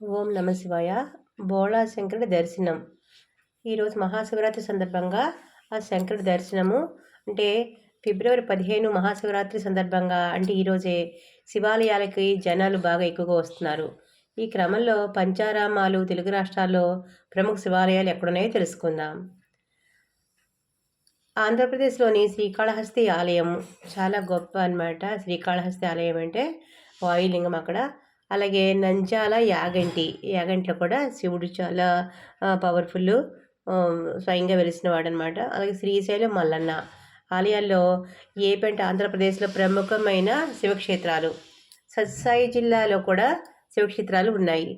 ఓం నమ శివాయ. బోళా శంకరుడి దర్శనం ఈరోజు మహాశివరాత్రి సందర్భంగా ఆ శంకరుడి దర్శనము. అంటే ఫిబ్రవరి పదిహేను మహాశివరాత్రి సందర్భంగా అంటే ఈరోజే శివాలయాలకి జనాలు బాగా ఎక్కువగా వస్తున్నారు. ఈ క్రమంలో పంచారామాలు తెలుగు రాష్ట్రాల్లో ప్రముఖ శివాలయాలు ఎక్కడున్నాయో తెలుసుకుందాం. ఆంధ్రప్రదేశ్లోని శ్రీకాళహస్తి ఆలయం చాలా గొప్ప అనమాట శ్రీకాళహస్తి ఆలయం అంటే వాయులింగం అక్కడ. అలాగే నంజాల యాగంటి యాగంటిలో కూడా శివుడు చాలా పవర్ఫుల్ స్వయంగా వెలిసిన అనమాట అలాగే శ్రీశైలం మల్లన్న ఆలయాల్లో ఏపంటే ఆంధ్రప్రదేశ్లో ప్రముఖమైన శివక్షేత్రాలు? సత్సాయి జిల్లాలో కూడా శివక్షేత్రాలు ఉన్నాయి.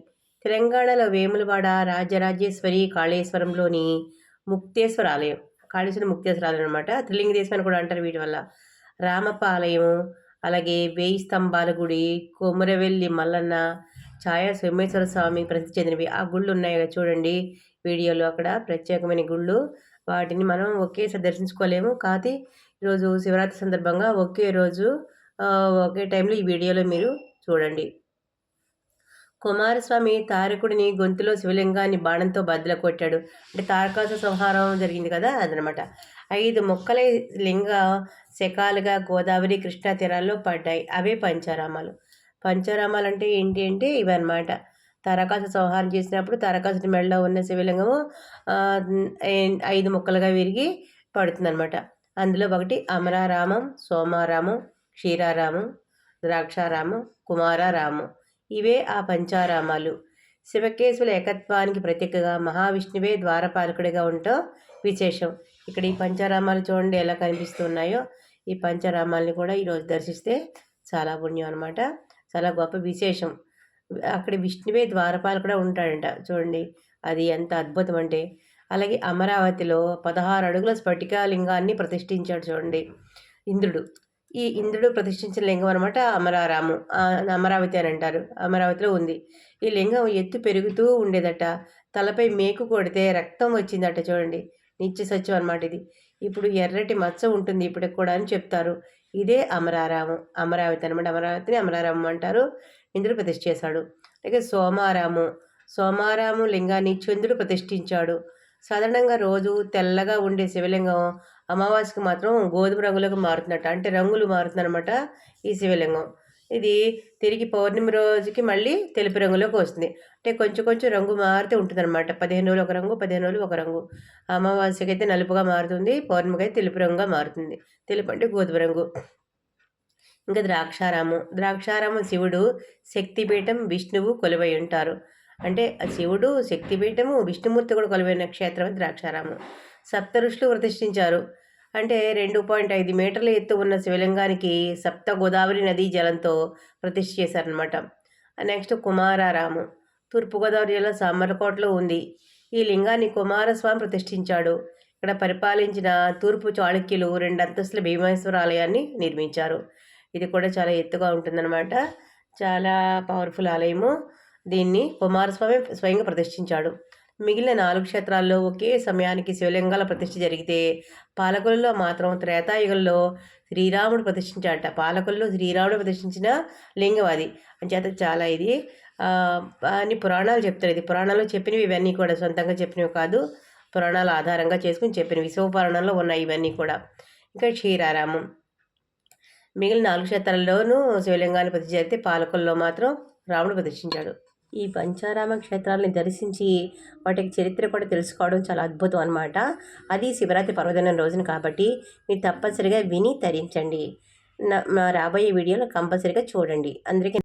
తెలంగాణలో వేములవాడ రాజరాజేశ్వరి కాళేశ్వరంలోని ముక్తేశ్వర ఆలయం కాళేశ్వరం ముక్తేశ్వర ఆలయం అనమాట త్రిలింగదేశం అని కూడా అంటారు వీటి వల్ల. రామప్ప ఆలయం అలాగే వేయి స్తంభాల గుడి కొమరవెల్లి మల్లన్న ఛాయా సోమేశ్వర స్వామి ప్రసిద్ధి చెందినవి. ఆ గుళ్ళు ఉన్నాయి కదా చూడండి. వీడియోలో అక్కడ ప్రత్యేకమైన గుళ్ళు. వాటిని మనం ఒకేసారి దర్శించుకోలేము. కాకపోతే ఈరోజు శివరాత్రి సందర్భంగా ఒకే రోజు ఒకే టైంలో ఈ వీడియోలో మీరు చూడండి. కుమారస్వామి తారకుడిని గొంతులో శివలింగాన్ని బాణంతో బద్దల కొట్టాడు. అంటే తారకాసు సంహారం జరిగింది కదా అదనమాట. ఐదు ముక్కలై లింగ శకాలుగా గోదావరి కృష్ణా తీరాల్లో పడ్డాయి. అవే పంచారామాలు. పంచారామాలు అంటే ఏంటి అంటే ఇవన్నమాట. తారకాసు సంహారం చేసినప్పుడు తారకాసుడి మెడలో ఉన్న శివలింగము ఐదు ముక్కలుగా విరిగి పడుతుందనమాట అందులో ఒకటి అమరారామం సోమారామం క్షీరారామం ద్రాక్షారామం కుమారారామం. ఇవే ఆ పంచారామాలు. శివకేశుల ఏకత్వానికి ప్రతీకగా మహావిష్ణువే ద్వారపాలకుడిగా ఉండటం విశేషం. ఇక్కడ ఈ పంచారామాలు చూడండి ఎలా కనిపిస్తున్నాయో. ఈ పంచారామాలని కూడా ఈరోజు దర్శిస్తే చాలా పుణ్యం అనమాట చాలా గొప్ప విశేషం. అక్కడ విష్ణువే కూడా ఉంటాడంట. చూడండి అది ఎంత అద్భుతం అంటే. అలాగే అమరావతిలో పదహారు అడుగుల స్ఫటికాలింగాన్ని ప్రతిష్ఠించాడు చూడండి ఇంద్రుడు. ఈ ఇంద్రుడు ప్రతిష్ఠించిన లింగం అనమాట అమరారాము. అమరావతి అని అంటారు. అమరావతిలో ఉంది. ఈ లింగం ఎత్తు పెరుగుతూ ఉండేదట. తలపై మేకు కొడితే రక్తం వచ్చిందట చూడండి. నిత్య సత్యం అనమాట ఇది. ఇప్పుడు ఎర్రటి మచ్చ ఉంటుంది ఇప్పటికి కూడా అని చెప్తారు. ఇదే అమరారామం. అమరావతి అనమాట అమరావతిని అమరారామం అంటారు. ఇంద్రుడు ప్రతిష్ఠ చేశాడు. అలాగే సోమారాము. సోమారాము లింగాన్ని చంద్రుడు ప్రతిష్ఠించాడు. సాధారణంగా రోజు తెల్లగా ఉండే శివలింగం అమావాస్యకి మాత్రం గోధుమ రంగులోకి మారుతున్నట్టు. అంటే రంగులు మారుతుందన్నమాట ఈ శివలింగం. ఇది తిరిగి పౌర్ణమి రోజుకి మళ్ళీ తెలుపు రంగులోకి వస్తుంది. అంటే కొంచెం కొంచెం రంగు మారుతూ ఉంటుంది అనమాట పదిహేను రోజులు ఒక రంగు పదిహేను రోజులు ఒక రంగు. అమావాస్యకి అయితే నలుపుగా మారుతుంది పౌర్ణమికి అయితే తెలుపు రంగుగా మారుతుంది. తెలుపు అంటే గోధుమ రంగు. ఇంకా ద్రాక్షారామం. ద్రాక్షారామం శివుడు శక్తిపీఠం విష్ణువు కొలువై ఉంటారు. అంటే శివుడు శక్తిపీఠము విష్ణుమూర్తి కూడా కొలువైన క్షేత్రం ద్రాక్షారామం. సప్త ఋషులు ప్రతిష్ఠించారు. అంటే రెండు పాయింట్ ఐదు మీటర్ల ఎత్తు ఉన్న శివలింగానికి సప్త గోదావరి నదీ జలంతో ప్రతిష్ఠ చేశారనమాట నెక్స్ట్ కుమారారాము. తూర్పుగోదావరి జిల్లా సామర్లకోటలో ఉంది. ఈ లింగాన్ని కుమారస్వామి ప్రతిష్ఠించాడు. ఇక్కడ పరిపాలించిన తూర్పు చాళుక్యులు రెండు అంతస్తుల భీమేశ్వర ఆలయాన్ని నిర్మించారు. ఇది కూడా చాలా ఎత్తుగా ఉంటుందన్నమాట. చాలా పవర్ఫుల్ ఆలయము. దీన్ని కుమారస్వామి స్వయంగా ప్రతిష్ఠించాడు. మిగిలిన నాలుగు క్షేత్రాల్లో ఒకే సమయానికి శివలింగాల ప్రతిష్ఠ జరిగితే పాలకులలో మాత్రం త్రేతాయుగంలో శ్రీరాముడు ప్రతిష్ఠించాడట. పాలకుల్లో శ్రీరాముడు ప్రతిష్ఠించిన లింగం అది. అంచేత చాలా ఇది. అని పురాణాలు చెప్తారు ఇది. పురాణాల్లో చెప్పినవి ఇవన్నీ కూడా సొంతంగా చెప్పినవి కాదు. పురాణాల ఆధారంగా చేసుకుని చెప్పినవి. పురాణంలో ఉన్నాయి ఇవన్నీ కూడా. ఇంకా క్షీరారామం మిగిలిన నాలుగు క్షేత్రాల్లోనూ శివలింగాన్ని ప్రతిష్ఠ జరిగితే పాలకుల్లో మాత్రం రాముడు ప్రతిష్ఠించాడు. ఈ పంచారామ క్షేత్రాలని దర్శించి వాటికి చరిత్ర కూడా తెలుసుకోవడం చాలా అద్భుతం అనమాట అది శివరాత్రి పర్వదినం రోజున కాబట్టి మీరు తప్పనిసరిగా విని తరించండి. నా రాబోయే వీడియోలు కంపల్సరిగా చూడండి. అందరికీ